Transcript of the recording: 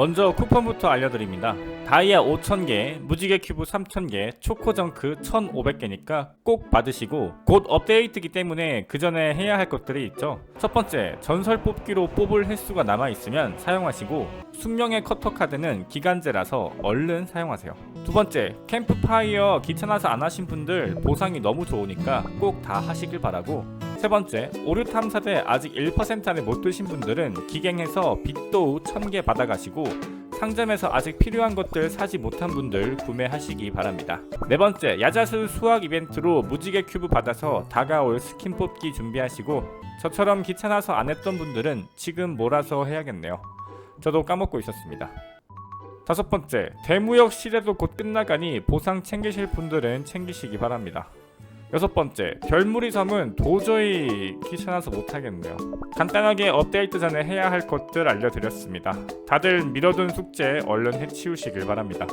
먼저 쿠폰부터 알려드립니다. 다이아 5,000개, 무지개 큐브 3,000개, 초코정크 1,500개니까 꼭 받으시고 곧 업데이트기 때문에 그 전에 해야 할 것들이 있죠. 첫 번째, 전설 뽑기로 뽑을 횟수가 남아 있으면 사용하시고 숙명의 커터 카드는 기간제라서 얼른 사용하세요. 두 번째, 캠프파이어 귀찮아서 안 하신 분들 보상이 너무 좋으니까 꼭 다 하시길 바라고 세 번째, 오류 탐사대 아직 1% 안에 못 드신 분들은 기갱해서 빅도우 1000개 받아가시고 상점에서 아직 필요한 것들 사지 못한 분들 구매하시기 바랍니다. 네 번째, 야자수 수학 이벤트로 무지개 큐브 받아서 다가올 스킨 뽑기 준비하시고 저처럼 귀찮아서 안 했던 분들은 지금 몰아서 해야겠네요. 저도 까먹고 있었습니다. 다섯 번째, 대무역 시대도 곧 끝나가니 보상 챙기실 분들은 챙기시기 바랍니다. 여섯 번째, 별무리 섬은 도저히 귀찮아서 못하겠네요. 간단하게 업데이트 전에 해야 할 것들 알려드렸습니다. 다들 미뤄둔 숙제 얼른 해치우시길 바랍니다.